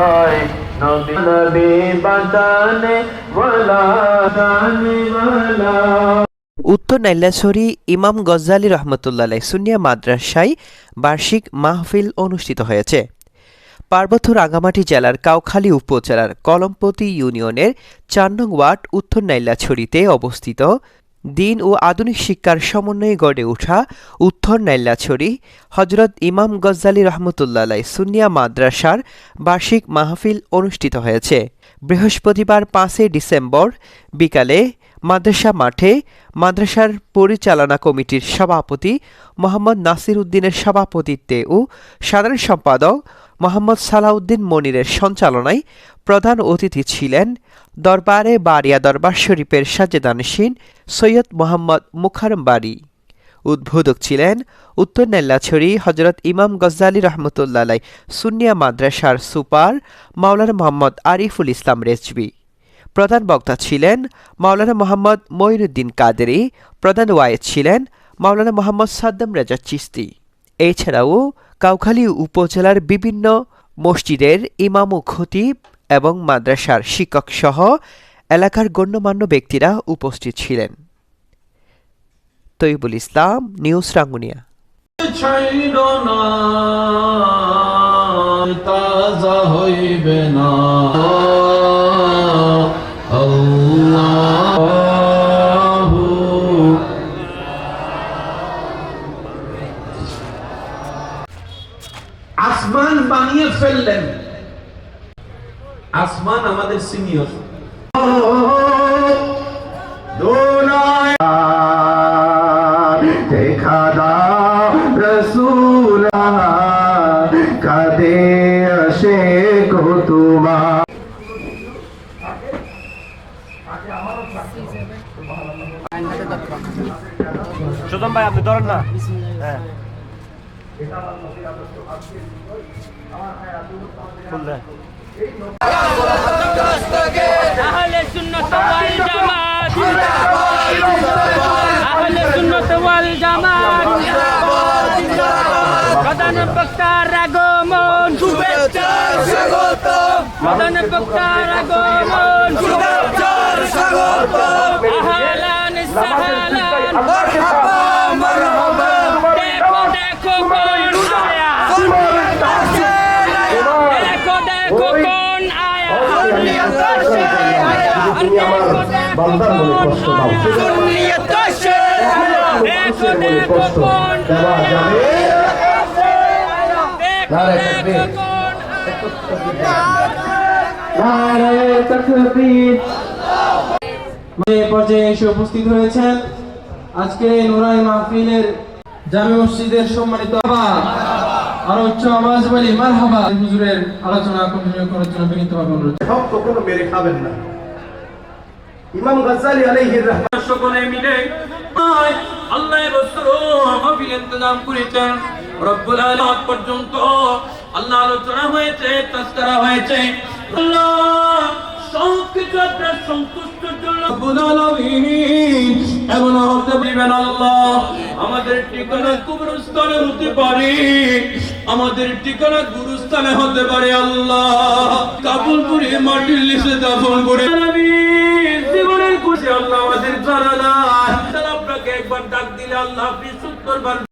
হয় নবী নবী ওয়ালা উত্তর নাইলাছড়ি ইমাম গজ্জালি রহমতুল্লাহ সুনিয়া মাদ্রাসায় বার্ষিক মাহফিল অনুষ্ঠিত হয়েছে। পার্বত্য রাঙামাটি জেলার কাউখালী উপজেলার কলমপতি ইউনিয়নের চার নং ওয়ার্ড উত্তর নাইলাছড়িতে অবস্থিত দিন ও আধুনিক শিক্ষার সমন্বয়ে গড়ে ওঠা উত্তর নাইলাছড়ি হজরত ইমাম গজ্জালি রহমতুল্লাহ সুনিয়া মাদ্রাসার বার্ষিক মাহফিল অনুষ্ঠিত হয়েছে। বৃহস্পতিবার পাঁচই ডিসেম্বর বিকালে মাদ্রাসা মাঠে মাদ্রাসার পরিচালনা কমিটির সভাপতি মোহাম্মদ নাসির উদ্দিনের সভাপতিত্বে ও সাধারণ সম্পাদক মোহাম্মদ সালাউদ্দিন মনিরের সঞ্চালনায় প্রধান অতিথি ছিলেন দরবারে বারিয়া দরবার শরীফের সাজেদানসীন সৈয়দ মোহাম্মদ মুখারম বাড়ি উদ্বোধক ছিলেন উত্তর নেল্লাছড়ি হজরত ইমাম গজ্জালি রহমতুল্লাহ সুনিয়া মাদ্রাসার সুপার মাওলানা মোহাম্মদ আরিফুল ইসলাম রেজবি প্রধান বক্তা ছিলেন মাওলানা মোহাম্মদ মঈনুদ্দিন কাদেরি। প্রধান ওয়ায়েদ ছিলেন মাওলানা মোহাম্মদ সাদ্দাম রাজা চিস্তি এছাড়াও কাউখালী উপজেলার বিভিন্ন মসজিদের ইমাম ও খতিব এবং মাদ্রাসার শিক্ষক সহ এলাকার গণ্যমান্য ব্যক্তিরা উপস্থিত ছিলেন। তৈবুল ইসলাম, নিউজ রাঙ্গুনিয়া। তাজা হইবে না। ফেললেন আসমান আমাদের সিনিয়র। দেখা দাও রসুলা কাদে আসে কো তোমার সুদম ভাই আপনি ধরেন না? হ্যাঁ। দেন। আহলে সুন্নাত ওয়াল জামাত। আহলে সুন্নাত ওয়াল জামাত। প্রধান বক্তার আগমন। শুভেচ্ছার স্বাগত প্রধান বক্তার আগমন। শুভেচ্ছার স্বাগত আহলান সাহলান মারহাবা মারহাবা দেখো দেখো কোন আয়া দেখো দেখো কোন আয়া বান্দার মনে কষ্ট দাও। দেখো কোন দেওয়া যাবে নারে তাকবীর। কোন নারে তাকবীর পর্যায়ে এসে উপস্থিত হয়েছেন আজকের এই নুরাই মাহফিলের জামে মসজিদের সম্মানিত বাবা আর উচ্চ আওয়াজ বলি মারহাবা। হুজুরের আলোচনা কন্টিনিউ করার জন্য বিনীতভাবে অনুরোধ। হক কখনো মেরে খাবেন না। ইমাম গজ্জালি আলাইহির রহমান সকলে মিলে আল্লাহ রসুল মাহফিল ইন্তজাম করেছেন। রব্বুল আলামিন পর্যন্ত আল্লাহ আলোচনা হয়েছে তাস্করা হয়েছে। আল্লাহ আমাদের ঠিকানা গুরুস্থানে হতে পারে আল্লাহ। কাবুল করে মাটির লিসে দাফন করে আলামিন খুশি আল্লাহ আমাদের জানা না আপনাকে একবার ডাক দিলে আল্লাহ আপনি সুন্দর